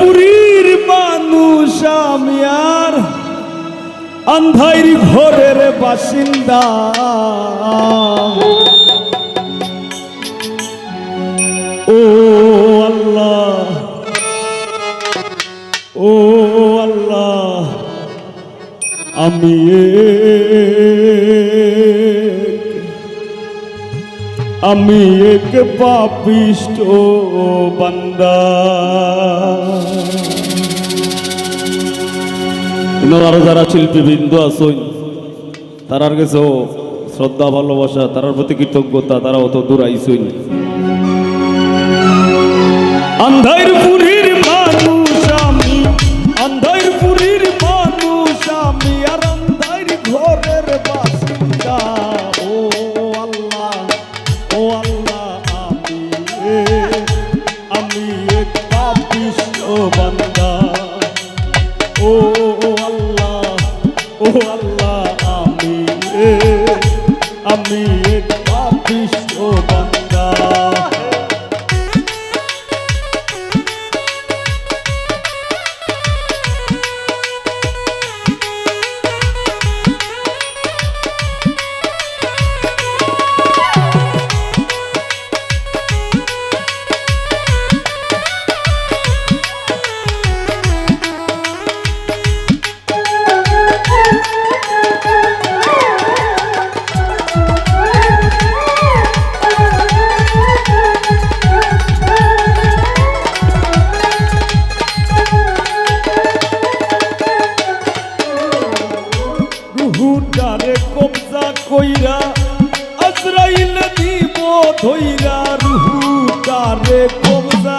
পুরীর মানুষ আমি আর। আন্ধার ঘরের বাসিন্দা। ও আল্লাহ। ও আল্লাহ। আমি আমি এক পাপিষ্ট বান্দা। আরও যারা শিল্পীবৃন্দ আসুন তারার কাছেও শ্রদ্ধা ভালোবাসা তারার প্রতি কৃতজ্ঞতা তারা অত দূর আইসুন আন্ধার পুরীর পাপিষ্ট রুহুটারে কবজা কইরা আজরাইল দিব ধইরা রুহুটারে কবজা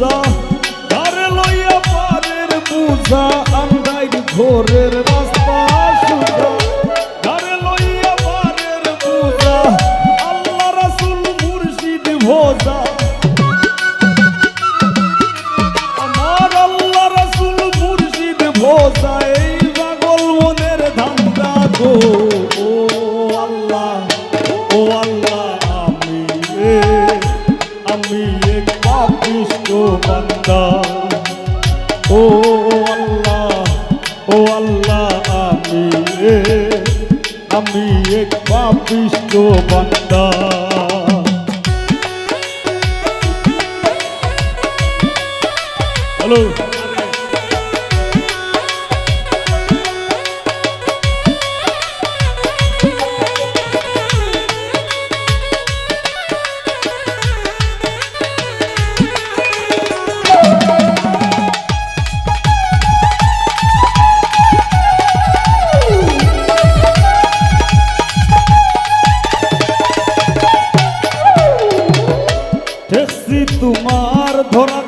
রাস্তা সুজা লইয়া পারের বুঝা আন্দাই ঘোরের রাস্তা। হ্যালো তোমার ধরা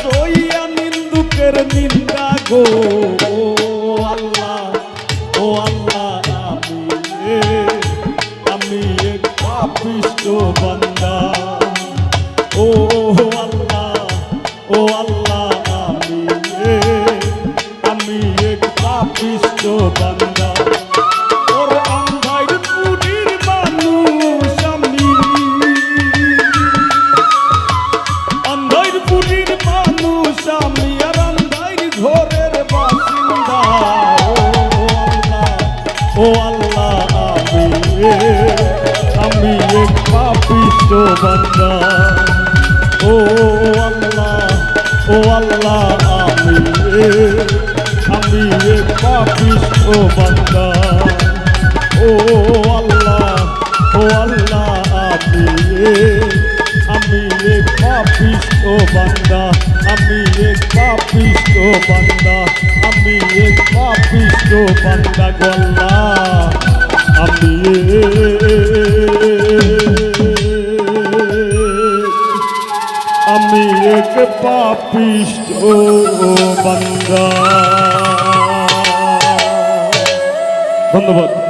সইয়া নিন্দুকের নিন্দা গো। আল্লাহ, ও আল্লাহ, আমি আমি এক পাপিষ্ট বান্দা। ও আল্লাহ ও আল্লাহ, আমি আমি পাপিষ্ট বান্দা। পাপিষ্ট বান্দা ও আল্লাহ ও আল্লাহ, আমি আমি এক পাপিষ্ট বান্দা ও আল্লাহ ও আল্লাহ, আমি আমি এক পাপিষ্ট বান্দা আমি এক পাপিষ্ট বান্দা আমি এক পাপিষ্ট গল্লা। আমি এক ও বান্দা। ধন্যবাদ।